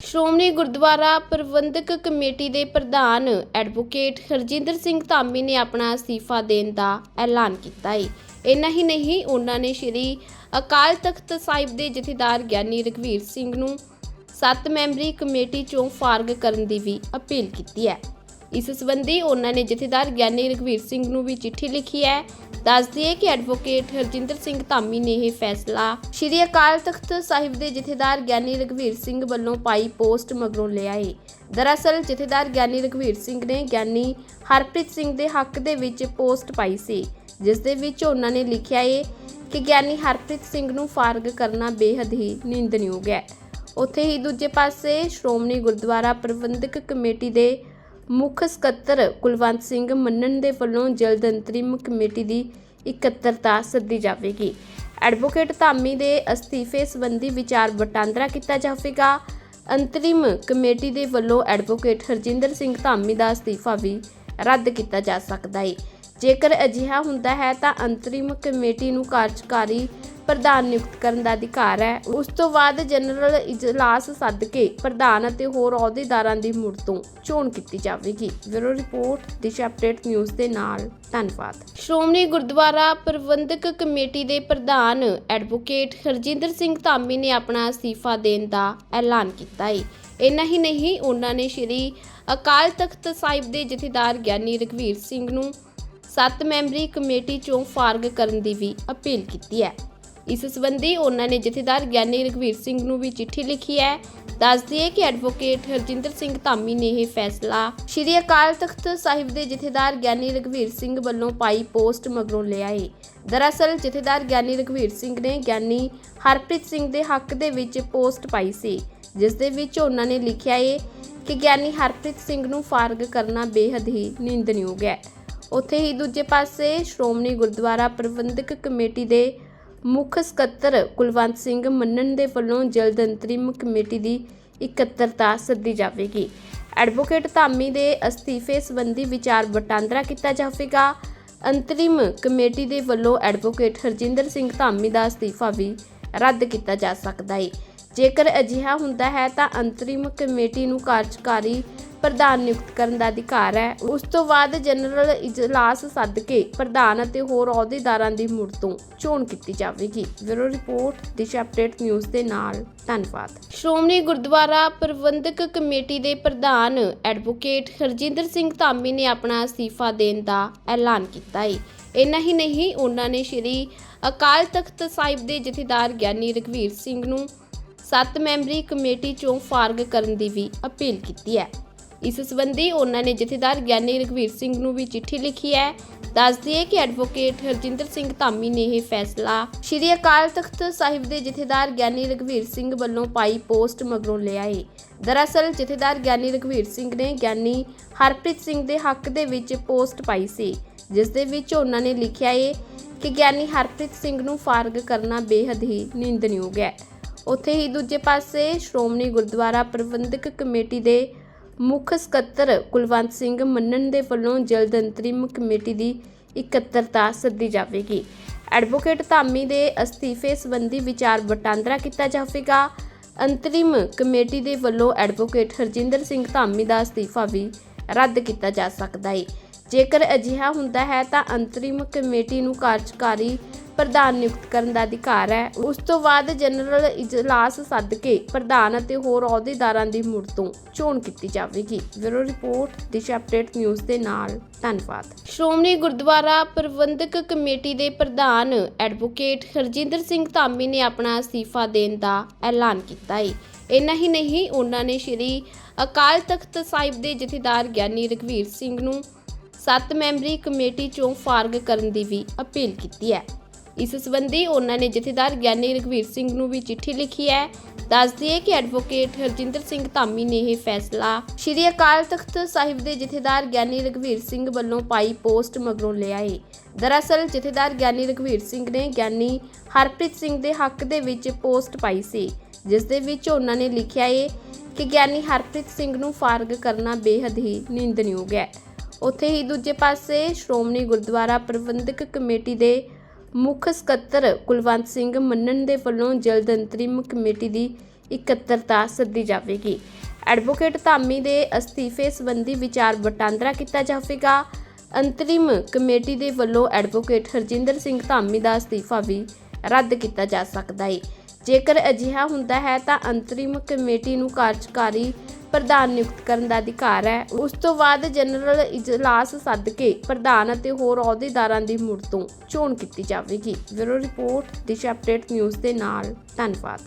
ਸ਼੍ਰੋਮਣੀ ਗੁਰਦੁਆਰਾ ਪ੍ਰਬੰਧਕ committee ਦੇ ਪ੍ਰਧਾਨ advocate Harjinder Singh Dhami ਨੇ ਆਪਣਾ ਅਸਤੀਫਾ ਦੇਣ ਦਾ ਐਲਾਨ ਕੀਤਾ ਹੈ ਇੰਨਾ ਹੀ ਨਹੀਂ, ਉਹਨਾਂ ਨੇ ਸ਼੍ਰੀ ਅਕਾਲ ਤਖਤ ਸਾਹਿਬ ਦੇ ਜਥੇਦਾਰ ਗਿਆਨੀ ਰਘਵੀਰ ਸਿੰਘ ਨੂੰ ਸੱਤ ਮੈਂਬਰੀ ਕਮੇਟੀ ਚੋਂ ਫਾਰਗ ਕਰਨ ਦੀ ਵੀ ਅਪੀਲ ਕੀਤੀ ਹੈ। ਇਸ ਸੰਬੰਧੀ ਉਹਨਾਂ ਨੇ ਜਥੇਦਾਰ ਗਿਆਨੀ ਰਘਵੀਰ ਸਿੰਘ ਨੂੰ ਵੀ ਚਿੱਠੀ ਲਿਖੀ ਹੈ। ਦੱਸਦੀ ਹੈ ਕਿ ਐਡਵੋਕੇਟ ਹਰਜਿੰਦਰ ਸਿੰਘ ਧਾਮੀ ਨੇ ਇਹ ਫੈਸਲਾ ਸ਼੍ਰੀ ਅਕਾਲ ਤਖਤ ਸਾਹਿਬ ਦੇ ਜਥੇਦਾਰ ਗਿਆਨੀ ਰਘਵੀਰ ਸਿੰਘ ਵੱਲੋਂ ਪਾਈ ਪੋਸਟ ਮਗਰੋਂ ਲਿਆ ਹੈ ਦਰਅਸਲ, ਜਥੇਦਾਰ ਗਿਆਨੀ ਰਘਵੀਰ ਸਿੰਘ ਨੇ ਗਿਆਨੀ ਹਰਪ੍ਰੀਤ ਸਿੰਘ ਦੇ ਹੱਕ ਦੇ ਵਿੱਚ ਪੋਸਟ ਪਾਈ ਸੀ, ਜਿਸ ਦੇ ਵਿੱਚ ਉਹਨਾਂ ਨੇ ਲਿਖਿਆ ਹੈ ਕਿ ਗਿਆਨੀ ਹਰਪ੍ਰੀਤ ਸਿੰਘ ਨੂੰ ਫਾਰਗ ਕਰਨਾ ਬੇਹੱਦ ਹੀ ਨਿੰਦਣਯੋਗ ਹੈ। ਉੱਥੇ ਹੀ ਦੂਜੇ ਪਾਸੇ ਸ਼੍ਰੋਮਣੀ ਗੁਰਦੁਆਰਾ ਪ੍ਰਬੰਧਕ ਕਮੇਟੀ ਦੇ ਮੁੱਖ ਸਕੱਤਰ ਕੁਲਵੰਤ ਸਿੰਘ ਮੰਨਣ ਦੇ ਵੱਲੋਂ ਜਲਦ ਅੰਤਰਿਮ ਕਮੇਟੀ ਦੀ ਇਕੱਤਰਤਾ ਸੱਦੀ ਜਾਵੇਗੀ। ਐਡਵੋਕੇਟ ਧਾਮੀ ਦੇ ਅਸਤੀਫੇ ਸੰਬੰਧੀ ਵਿਚਾਰ ਵਟਾਂਦਰਾ ਕੀਤਾ ਜਾਵੇਗਾ। ਅੰਤਰਿਮ ਕਮੇਟੀ ਦੇ ਵੱਲੋਂ ਐਡਵੋਕੇਟ ਹਰਜਿੰਦਰ ਸਿੰਘ ਧਾਮੀ ਦਾ ਅਸਤੀਫਾ ਵੀ ਰੱਦ ਕੀਤਾ ਜਾ ਸਕਦਾ ਹੈ ਜੇਕਰ ਅਜਿਹਾ ਹੁੰਦਾ ਹੈ ਤਾਂ ਅੰਤਰਿਮ ਕਮੇਟੀ ਨੂੰ ਕਾਰਜਕਾਰੀ ਪ੍ਰਧਾਨ ਨਿਯੁਕਤ ਕਰਨ ਦਾ ਅਧਿਕਾਰ ਹੈ। ਉਸ ਤੋਂ ਬਾਅਦ ਜਨਰਲ ਇਜਲਾਸ ਸੱਦ ਕੇ ਪ੍ਰਧਾਨ ਅਤੇ ਹੋਰ ਅਹੁਦੇਦਾਰਾਂ ਦੀ ਮੁੜ ਤੋਂ ਚੋਣ ਕੀਤੀ ਜਾਵੇਗੀ। Bureau report, Disha update news ਦੇ ਨਾਲ। ਧੰਨਵਾਦ। ਸ਼੍ਰੋਮਣੀ ਗੁਰਦੁਆਰਾ ਪ੍ਰਬੰਧਕ ਕਮੇਟੀ ਦੇ ਪ੍ਰਧਾਨ ਐਡਵੋਕੇਟ ਹਰਜਿੰਦਰ ਸਿੰਘ ਧਾਮੀ ਨੇ ਆਪਣਾ ਅਸਤੀਫਾ ਦੇਣ ਦਾ ਐਲਾਨ ਕੀਤਾ ਹੈ। ਇੰਨਾ ਹੀ ਨਹੀਂ, ਉਹਨਾਂ ਨੇ ਸ਼੍ਰੀ ਅਕਾਲ ਤਖਤ ਸਾਹਿਬ ਦੇ ਜਥੇਦਾਰ ਗਿਆਨੀ ਰਘਵੀਰ ਸਿੰਘ ਨੂੰ ਸੱਤ ਮੈਂਬਰੀ ਕਮੇਟੀ ਚੋਂ ਫਾਰਗ ਕਰਨ ਦੀ ਵੀ ਅਪੀਲ ਕੀਤੀ ਹੈ। ਇਸ ਸੰਬੰਧੀ ਉਹਨਾਂ ਨੇ ਜਥੇਦਾਰ ਗਿਆਨੀ ਰਘਵੀਰ ਸਿੰਘ ਨੂੰ ਵੀ ਚਿੱਠੀ ਲਿਖੀ ਹੈ। ਦੱਸਦੀ ਹੈ ਕਿ ਐਡਵੋਕੇਟ ਹਰਜਿੰਦਰ ਸਿੰਘ ਧਾਮੀ ਨੇ ਇਹ ਫੈਸਲਾ ਸ਼੍ਰੀ ਅਕਾਲ ਤਖਤ ਸਾਹਿਬ ਦੇ ਜਥੇਦਾਰ ਗਿਆਨੀ ਰਘਵੀਰ ਸਿੰਘ ਵੱਲੋਂ ਪਾਈ ਪੋਸਟ ਮਗਰੋਂ ਲਿਆ ਹੈ ਦਰਅਸਲ ਜਥੇਦਾਰ ਗਿਆਨੀ ਰਘਵੀਰ ਸਿੰਘ ਨੇ ਗਿਆਨੀ ਹਰਪ੍ਰੀਤ ਸਿੰਘ ਦੇ ਹੱਕ ਦੇ ਵਿੱਚ ਪੋਸਟ ਪਾਈ ਸੀ, ਜਿਸ ਦੇ ਵਿੱਚ ਉਹਨਾਂ ਨੇ ਲਿਖਿਆ ਹੈ ਕਿ ਗਿਆਨੀ ਹਰਪ੍ਰੀਤ ਸਿੰਘ ਨੂੰ ਫਾਰਗ ਕਰਨਾ ਬੇਹੱਦ ਹੀ ਨਿੰਦਣਯੋਗ ਹੈ। ਉੱਥੇ ਹੀ ਦੂਜੇ ਪਾਸੇ ਸ਼੍ਰੋਮਣੀ ਗੁਰਦੁਆਰਾ ਪ੍ਰਬੰਧਕ ਕਮੇਟੀ ਦੇ ਮੁੱਖ ਸਕੱਤਰ ਕੁਲਵੰਤ ਸਿੰਘ ਮੰਨਣ ਦੇ ਵੱਲੋਂ ਜਲਦ ਅੰਤਰਿਮ ਕਮੇਟੀ ਦੀ ਇਕੱਤਰਤਾ ਸੱਦੀ ਜਾਵੇਗੀ। ਐਡਵੋਕੇਟ ਧਾਮੀ ਦੇ ਅਸਤੀਫੇ ਸੰਬੰਧੀ ਵਿਚਾਰ ਵਟਾਂਦਰਾ ਕੀਤਾ ਜਾਵੇਗਾ। ਅੰਤਰਿਮ ਕਮੇਟੀ ਦੇ ਵੱਲੋਂ ਐਡਵੋਕੇਟ ਹਰਜਿੰਦਰ ਸਿੰਘ ਧਾਮੀ ਦਾ ਅਸਤੀਫਾ ਵੀ ਰੱਦ ਕੀਤਾ ਜਾ ਸਕਦਾ ਹੈ ਜੇਕਰ ਅਜਿਹਾ ਹੁੰਦਾ ਹੈ ਤਾਂ ਅੰਤਰਿਮ ਕਮੇਟੀ ਨੂੰ ਕਾਰਜਕਾਰੀ ਪ੍ਰਧਾਨ ਨਿਯੁਕਤ ਕਰਨ ਦਾ ਅਧਿਕਾਰ ਹੈ। ਉਸ ਤੋਂ ਬਾਅਦ ਜਨਰਲ ਇਜਲਾਸ ਸੱਦ ਕੇ ਪ੍ਰਧਾਨ ਅਤੇ ਹੋਰ ਅਹੁਦੇਦਾਰਾਂ ਦੀ ਮੁੜ ਤੋਂ ਚੋਣ ਕੀਤੀ ਜਾਵੇਗੀ। Bureau report, Disha update, news ਦੇ ਨਾਲ। ਧੰਨਵਾਦ। ਸ਼੍ਰੋਮਣੀ ਗੁਰਦੁਆਰਾ ਪ੍ਰਬੰਧਕ ਕਮੇਟੀ ਦੇ ਪ੍ਰਧਾਨ ਐਡਵੋਕੇਟ ਹਰਜਿੰਦਰ ਸਿੰਘ ਧਾਮੀ ਨੇ ਆਪਣਾ ਅਸਤੀਫਾ ਦੇਣ ਦਾ ਐਲਾਨ ਕੀਤਾ ਹੈ ਇੰਨਾ ਹੀ ਨਹੀਂ, ਉਹਨਾਂ ਨੇ ਸ਼੍ਰੀ ਅਕਾਲ ਤਖਤ ਸਾਹਿਬ ਦੇ ਜਥੇਦਾਰ ਗਿਆਨੀ ਰਘਵੀਰ ਸਿੰਘ ਨੂੰ ਸੱਤ ਮੈਂਬਰੀ ਕਮੇਟੀ ਚੋਂ ਫਾਰਗ ਕਰਨ ਦੀ ਵੀ ਅਪੀਲ ਕੀਤੀ ਹੈ। ਇਸ ਸੰਬੰਧੀ ਉਹਨਾਂ ਨੇ ਜਥੇਦਾਰ ਗਿਆਨੀ ਰਘਵੀਰ ਸਿੰਘ ਨੂੰ ਵੀ ਚਿੱਠੀ ਲਿਖੀ ਹੈ। ਦੱਸਦੀ ਹੈ ਕਿ ਐਡਵੋਕੇਟ ਹਰਜਿੰਦਰ ਸਿੰਘ ਧਾਮੀ ਨੇ ਇਹ ਫੈਸਲਾ ਸ਼੍ਰੀ ਅਕਾਲ ਤਖਤ ਸਾਹਿਬ ਦੇ ਜਥੇਦਾਰ ਗਿਆਨੀ ਰਘਵੀਰ ਸਿੰਘ ਵੱਲੋਂ ਪਾਈ ਪੋਸਟ ਮਗਰੋਂ ਲਿਆ ਹੈ ਦਰਅਸਲ, ਜਥੇਦਾਰ ਗਿਆਨੀ ਰਘਵੀਰ ਸਿੰਘ ਨੇ ਗਿਆਨੀ ਹਰਪ੍ਰੀਤ ਸਿੰਘ ਦੇ ਹੱਕ ਦੇ ਵਿੱਚ ਪੋਸਟ ਪਾਈ ਸੀ, ਜਿਸ ਦੇ ਵਿੱਚ ਉਹਨਾਂ ਨੇ ਲਿਖਿਆ ਹੈ ਕਿ ਗਿਆਨੀ ਹਰਪ੍ਰੀਤ ਸਿੰਘ ਨੂੰ ਫਾਰਗ ਕਰਨਾ ਬੇਹੱਦ ਹੀ ਨਿੰਦਣਯੋਗ ਹੈ। ਉੱਥੇ ਹੀ ਦੂਜੇ ਪਾਸੇ ਸ਼੍ਰੋਮਣੀ ਗੁਰਦੁਆਰਾ ਪ੍ਰਬੰਧਕ ਕਮੇਟੀ ਦੇ ਮੁੱਖ ਸਕੱਤਰ ਕੁਲਵੰਤ ਸਿੰਘ ਮੰਨਣ ਦੇ ਵੱਲੋਂ ਜਲਦ ਅੰਤਰਿਮ ਕਮੇਟੀ ਦੀ ਇਕੱਤਰਤਾ ਸੱਦੀ ਜਾਵੇਗੀ। ਐਡਵੋਕੇਟ ਧਾਮੀ ਦੇ ਅਸਤੀਫੇ ਸੰਬੰਧੀ ਵਿਚਾਰ ਵਟਾਂਦਰਾ ਕੀਤਾ ਜਾਵੇਗਾ। ਅੰਤਰਿਮ ਕਮੇਟੀ ਦੇ ਵੱਲੋਂ ਐਡਵੋਕੇਟ ਹਰਜਿੰਦਰ ਸਿੰਘ ਧਾਮੀ ਦਾ ਅਸਤੀਫਾ ਵੀ ਰੱਦ ਕੀਤਾ ਜਾ ਸਕਦਾ ਹੈ। ਜੇਕਰ ਅਜਿਹਾ ਹੁੰਦਾ ਹੈ ਤਾਂ ਅੰਤਰਿਮ ਕਮੇਟੀ ਨੂੰ ਕਾਰਜਕਾਰੀ ਪ੍ਰਧਾਨ ਨਿਯੁਕਤ ਕਰਨ ਦਾ ਅਧਿਕਾਰ ਹੈ। ਉਸ ਤੋਂ ਬਾਅਦ ਜਨਰਲ ਇਜਲਾਸ ਸੱਦ ਕੇ ਪ੍ਰਧਾਨ ਅਤੇ ਹੋਰ ਅਹੁਦੇਦਾਰਾਂ ਦੀ ਮੁੜ ਤੋਂ ਚੋਣ ਕੀਤੀ ਜਾਵੇਗੀ। Bureau report, Disha update news ਦੇ ਨਾਲ। ਧੰਨਵਾਦ। ਸ਼੍ਰੋਮਣੀ ਗੁਰਦੁਆਰਾ ਪ੍ਰਬੰਧਕ ਕਮੇਟੀ ਦੇ ਪ੍ਰਧਾਨ ਐਡਵੋਕੇਟ ਹਰਜਿੰਦਰ ਸਿੰਘ ਧਾਮੀ ਨੇ ਆਪਣਾ ਅਸਤੀਫਾ ਦੇਣ ਦਾ ਐਲਾਨ ਕੀਤਾ ਹੈ। ਇੰਨਾ ਹੀ ਨਹੀਂ, ਉਹਨਾਂ ਨੇ ਸ਼੍ਰੀ ਅਕਾਲ ਤਖਤ ਸਾਹਿਬ ਦੇ ਜਥੇਦਾਰ ਗਿਆਨੀ ਰਘਵੀਰ ਸਿੰਘ ਨੂੰ ਸੱਤ ਮੈਂਬਰੀ ਕਮੇਟੀ ਚੋਂ ਫਾਰਗ ਕਰਨ ਦੀ ਵੀ ਅਪੀਲ ਕੀਤੀ ਹੈ। ਇਸ ਸੰਬੰਧੀ ਉਹਨਾਂ ਨੇ ਜਥੇਦਾਰ ਗਿਆਨੀ ਰਘਵੀਰ ਸਿੰਘ ਨੂੰ ਵੀ ਚਿੱਠੀ ਲਿਖੀ ਹੈ। ਦੱਸਦੀ ਹੈ ਕਿ ਐਡਵੋਕੇਟ ਹਰਜਿੰਦਰ ਸਿੰਘ ਧਾਮੀ ਨੇ ਇਹ ਫੈਸਲਾ ਸ਼੍ਰੀ ਅਕਾਲ ਤਖਤ ਸਾਹਿਬ ਦੇ ਜਥੇਦਾਰ ਗਿਆਨੀ ਰਘਵੀਰ ਸਿੰਘ ਵੱਲੋਂ ਪਾਈ ਪੋਸਟ ਮਗਰੋਂ ਲਿਆ ਏ। ਦਰਅਸਲ, ਜਥੇਦਾਰ ਗਿਆਨੀ ਰਘਵੀਰ ਸਿੰਘ ਨੇ ਗਿਆਨੀ ਹਰਪ੍ਰੀਤ ਸਿੰਘ ਦੇ ਹੱਕ ਦੇ ਵਿੱਚ ਪੋਸਟ ਪਾਈ ਸੀ, ਜਿਸ ਦੇ ਵਿੱਚ ਉਹਨਾਂ ਨੇ ਲਿਖਿਆ ਏ ਕਿ ਗਿਆਨੀ ਹਰਪ੍ਰੀਤ ਸਿੰਘ ਨੂੰ ਫਾਰਗ ਕਰਨਾ ਬੇਹੱਦ ਹੀ ਨਿੰਦਣਯੋਗ ਹੈ। ਉੱਥੇ ਹੀ ਦੂਜੇ ਪਾਸੇ ਸ਼੍ਰੋਮਣੀ ਗੁਰਦੁਆਰਾ ਪ੍ਰਬੰਧਕ ਕਮੇਟੀ ਦੇ ਮੁੱਖ ਸਕੱਤਰ ਕੁਲਵੰਤ ਸਿੰਘ ਮੰਨਣ ਦੇ ਵੱਲੋਂ ਜਲਦ ਅੰਤਰਿਮ ਕਮੇਟੀ ਦੀ ਇਕੱਤਰਤਾ ਸੱਦੀ ਜਾਵੇਗੀ। ਐਡਵੋਕੇਟ ਧਾਮੀ ਦੇ ਅਸਤੀਫੇ ਸੰਬੰਧੀ ਵਿਚਾਰ ਵਟਾਂਦਰਾ ਕੀਤਾ ਜਾਵੇਗਾ। ਅੰਤਰਿਮ ਕਮੇਟੀ ਦੇ ਵੱਲੋਂ ਐਡਵੋਕੇਟ ਹਰਜਿੰਦਰ ਸਿੰਘ ਧਾਮੀ ਦਾ ਅਸਤੀਫਾ ਵੀ ਰੱਦ ਕੀਤਾ ਜਾ ਸਕਦਾ ਹੈ। ਜੇਕਰ ਅਜਿਹਾ ਹੁੰਦਾ ਹੈ ਤਾਂ ਅੰਤਰਿਮ ਕਮੇਟੀ ਨੂੰ ਕਾਰਜਕਾਰੀ ਪ੍ਰਧਾਨ ਨਿਯੁਕਤ ਕਰਨ ਦਾ ਅਧਿਕਾਰ ਹੈ। ਉਸ ਤੋਂ ਬਾਅਦ ਜਨਰਲ ਇਜਲਾਸ ਸੱਦ ਕੇ ਪ੍ਰਧਾਨ ਅਤੇ ਹੋਰ ਅਹੁਦੇਦਾਰਾਂ ਦੀ ਮੁੜ ਤੋਂ ਚੋਣ ਕੀਤੀ ਜਾਵੇਗੀ। Bureau report, Disha update, news ਦੇ ਨਾਲ। ਧੰਨਵਾਦ।